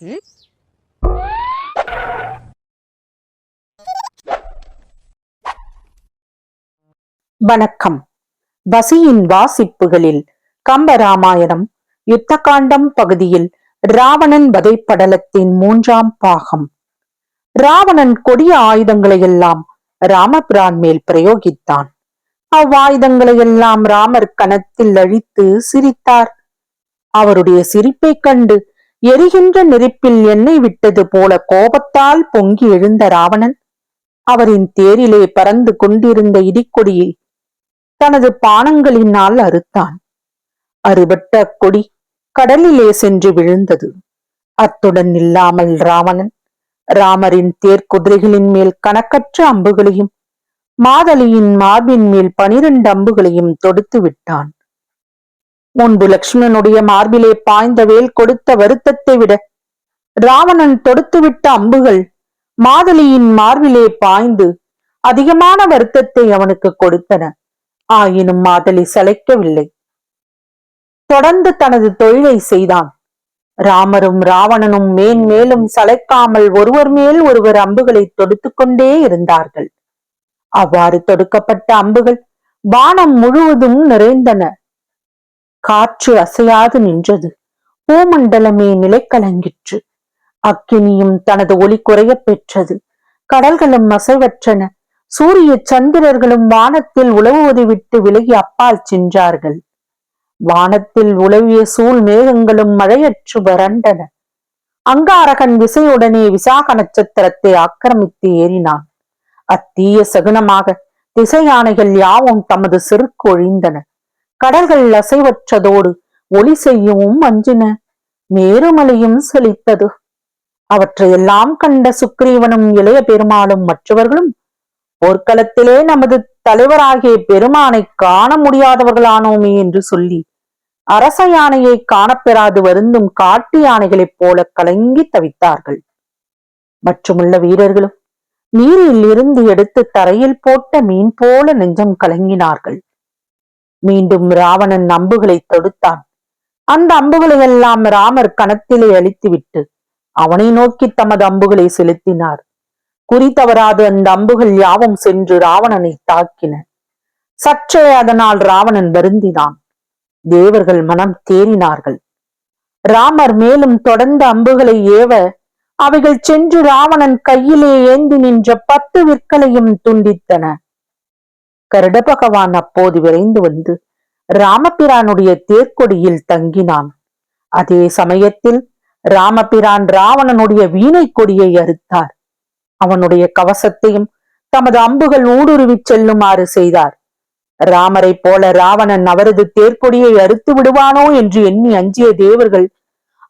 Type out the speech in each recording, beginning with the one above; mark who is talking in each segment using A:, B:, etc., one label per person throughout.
A: ம்?
B: வணக்கம். வசியின் வாசிப்புகளில் கம்பராமாயணம் யுத்தகாண்டம் பகுதியில் ராவணன் வதைப்படலத்தின் மூன்றாம் பாகம். ராவணன் கொடிய ஆயுதங்களை எல்லாம் ராமபிரான் மேல் பிரயோகித்தான். அவ்வாயுதங்களையெல்லாம் ராமர் கணத்தில் அழித்து சிரித்தார். அவருடைய சிரிப்பைக் கண்டு எரிகின்ற நெருப்பில் எண்ணெய் விட்டது போல கோபத்தால் பொங்கி எழுந்த ராவணன். அவரின் தேரிலே பறந்து கொண்டிருந்த இடிக்கொடியை தனது பானங்களினால் அறுத்தான். அறுபட்ட அக்கொடி கடலிலே சென்று விழுந்தது. அத்துடன் இல்லாமல் ராவணன் ராமரின் தேர் குதிரைகளின் மேல் கணக்கற்ற அம்புகளையும் மாதலியின் மார்பின் மேல் பனிரெண்டு அம்புகளையும் தொடுத்து விட்டான். முன்பு லக்ஷ்மணனுடைய மார்பிலே பாய்ந்த வேல் கொடுத்த வருத்தத்தை விட ராவணன் தொடுத்துவிட்ட அம்புகள் மாதலியின் மார்பிலே பாய்ந்து அதிகமான வருத்தத்தை அவனுக்கு கொடுத்தன. ஆயினும் மாதலி சளைக்கவில்லை. தொடர்ந்து தனது தொழிலை செய்தான். ராமரும் ராவணனும் மேன்மேலும் சளைக்காமல் ஒருவர் மேல் ஒருவர் அம்புகளை தொடுத்துக் கொண்டே இருந்தார்கள். அவ்வாறு தொடுக்கப்பட்ட அம்புகள் வானம் முழுவதும் நிறைந்தன. காற்று அசையாது நின்றது. பூமண்டலமே நிலைக்கலங்கிற்று. அக்கினியும் தனது ஒளி குறையப் பெற்றது. கடல்களும் அசைவற்றன. சூரிய சந்திரர்களும் வானத்தில் உழவுவதை விட்டு விலகி அப்பால் சென்றார்கள். வானத்தில் உழவிய சூழ் மேகங்களும் மழையற்று வறண்டன. அங்காரகன் விசையுடனே விசாக நட்சத்திரத்தை ஆக்கிரமித்து ஏறினான். அத்தீய சகுனமாக திசையானைகள் யாவும் தமது செருக்கு ஒழிந்தன கடல்கள் அசைவற்றதோடு ஒளி செய்யவும் அஞ்சின. மேருமலையும் செழித்தது. அவற்றையெல்லாம் கண்ட சுக்ரீவனும் இளைய பெருமாளும் மற்றவர்களும் போர்க்களத்திலே நமது தலைவராகிய பெருமானை காண முடியாதவர்களானோமே என்று சொல்லி அரச யானையை காணப்பெறாது வருந்தும் காட்டு யானைகளைப் போல கலங்கி தவித்தார்கள். மற்றுமுள்ள வீரர்களும் நீரில் இருந்து எடுத்து தரையில் போட்ட மீன் போல நெஞ்சம் கலங்கினார்கள். மீண்டும் ராவணன் அம்புகளை தொடுத்தான். அந்த அம்புகளை எல்லாம் ராமர் கணத்திலே அழித்துவிட்டு அவனை நோக்கி தமது அம்புகளை செலுத்தினார். குறி தவறாது அந்த அம்புகள் யாவும் சென்று ராவணனை தாக்கின. சற்றே அதனால் ராவணன் வருந்தினான். தேவர்கள் மனம் தேறினார்கள். ராமர் மேலும் தொடர்ந்த அம்புகளை ஏவ அவைகள் சென்று ராவணன் கையிலே ஏந்தி நின்ற பத்து விற்களையும் துண்டித்தன. கருட பகவான் அப்போது விரைந்து வந்து ராமபிரானுடைய தேர்க்கொடியில் தங்கினான். அதே சமயத்தில் ராமபிரான் ராவணனுடைய வீணை கொடியை அறுத்தார். அவனுடைய கவசத்தையும் தமது அம்புகள் ஊடுருவிச் செல்லுமாறு செய்தார். ராமரை போல ராவணன் அவரது தேர்க்கொடியை அறுத்து விடுவானோ என்று எண்ணி அஞ்சிய தேவர்கள்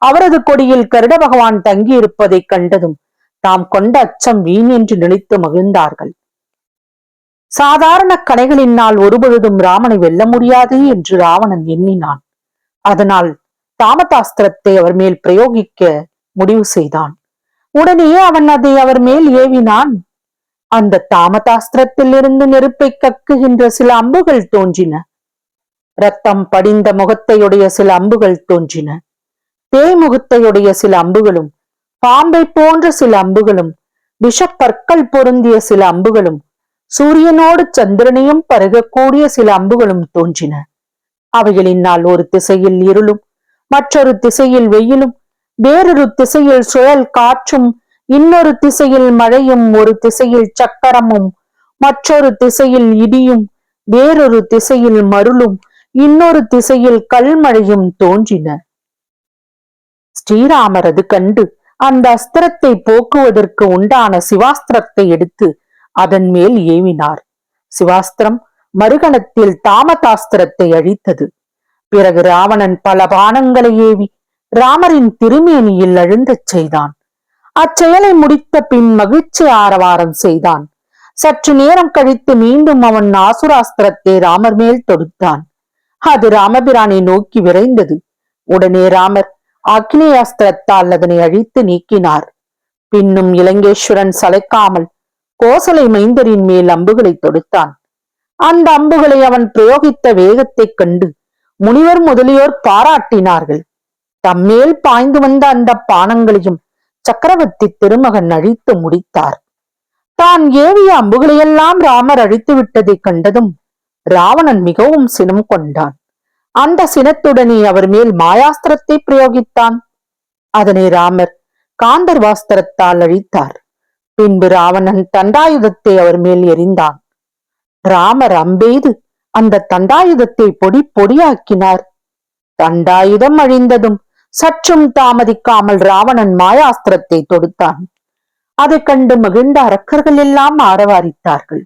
B: அவரது கொடியில் கருட பகவான் தங்கியிருப்பதைக் கண்டதும் தாம் கொண்ட அச்சம் வீண் என்று நினைத்து மகிழ்ந்தார்கள். சாதாரண கடைகளினால் ஒருபொழுதும் ராமனை வெல்ல முடியாது என்று ராவணன் எண்ணினான். அதனால் தாமதாஸ்திரத்தை அவர் மேல் பிரயோகிக்க முடிவு செய்தான். உடனே அவன் அதை அவர் மேல் ஏவினான். அந்த தாமதாஸ்திரத்தில் இருந்து நெருப்பை கக்குகின்ற சில அம்புகள் தோன்றின. ரத்தம் படிந்த முகத்தையுடைய சில அம்புகள் தோன்றின. தேய்முகத்தையுடைய சில அம்புகளும் பாம்பை போன்ற சில அம்புகளும் விஷப்பற்கள் பொருந்திய சில அம்புகளும் சூரியனோடு சந்திரனையும் பருகக்கூடிய சில அம்புகளும் தோன்றின. அவைகளினால் ஒரு திசையில் இருளும் மற்றொரு திசையில் வெயிலும் வேறொரு திசையில் சுழல் காற்றும் இன்னொரு திசையில் மழையும் ஒரு திசையில் சக்கரமும் மற்றொரு திசையில் இடியும் வேறொரு திசையில் மருளும் இன்னொரு திசையில் கல்மழையும் தோன்றின. ஸ்ரீராமர் அது கண்டு அந்த அஸ்திரத்தை போக்குவதற்கு உண்டான சிவாஸ்திரத்தை எடுத்து அதன் மேல் ஏவினார். சிவாஸ்திரம் மறுகணத்தில் தாமதாஸ்திரத்தை அழித்தது. பிறகு ராவணன் பல பானங்களை ஏவி ராமரின் திருமேனியில் அழுந்தச் செய்தான். அச்செயலை முடித்த பின் மகிழ்ச்சி ஆரவாரம் செய்தான். சற்று நேரம் கழித்து மீண்டும் அவன் ஆசுராஸ்திரத்தை ராமர் மேல் தொடுத்தான். அது ராமபிரானை நோக்கி விரைந்தது. உடனே ராமர் அக்னேயாஸ்திரத்தால் அதனை அழித்து நீக்கினார். பின்னும் இலங்கேஸ்வரன் சளைக்காமல் கோசலை மைந்தரின் மேல் அம்புகளை தொடுத்தான். அந்த அம்புகளை அவன் பிரயோகித்த வேகத்தைக் கண்டு முனிவர் முதலியோர் பாராட்டினார்கள். தம்மேல் பாய்ந்து வந்த அந்த பானங்களையும் சக்கரவர்த்தி திருமகன் அழித்து முடித்தார். தான் ஏவிய அம்புகளையெல்லாம் ராமர் அழித்து விட்டதைக் கண்டதும் ராவணன் மிகவும் சினம் கொண்டான். அந்த சினத்துடனே அவர் மேல் மாயாஸ்திரத்தை பிரயோகித்தான். அதனை ராமர் காந்தர்வாஸ்திரத்தால் அழித்தார். பின்பு ராவணன் தண்டாயுதத்தை அவர் மேல் எறிந்தான். ராமர் அம்பெய்து அந்த தண்டாயுதத்தை பொடி பொடியாக்கினார். தண்டாயுதம் அழிந்ததும் சற்றும் தாமதிக்காமல் ராவணன் மாயாஸ்திரத்தை தொடுத்தான். அதை கண்டு மகிழ்ந்த அரக்கர்கள் எல்லாம் ஆரவாரித்தார்கள்.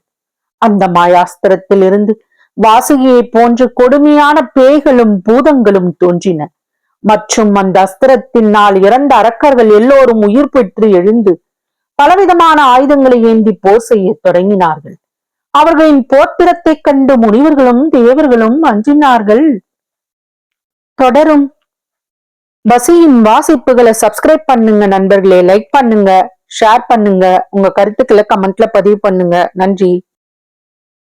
B: அந்த மாயாஸ்திரத்திலிருந்து வாசுகியை போன்ற கொடுமையான பேய்களும் பூதங்களும் தோன்றின. மற்றும் அந்த அஸ்திரத்தினால் இறந்த அரக்கர்கள் எல்லோரும் உயிர் பெற்று எழுந்து பலவிதமான ஆயுதங்களை ஏந்தி போர் செய்ய தொடங்கினார்கள். அவர்களின் போத்திரத்தைக் கண்டு முனிவர்களும் தேவர்களும் அஞ்சினார்கள். தொடரும். பசியின் வாசிப்புகளை சப்ஸ்கிரைப் பண்ணுங்க நண்பர்களே. லைக் பண்ணுங்க ஷேர் பண்ணுங்க. உங்க கருத்துக்களை கமெண்ட்ல பதிவு பண்ணுங்க. நன்றி.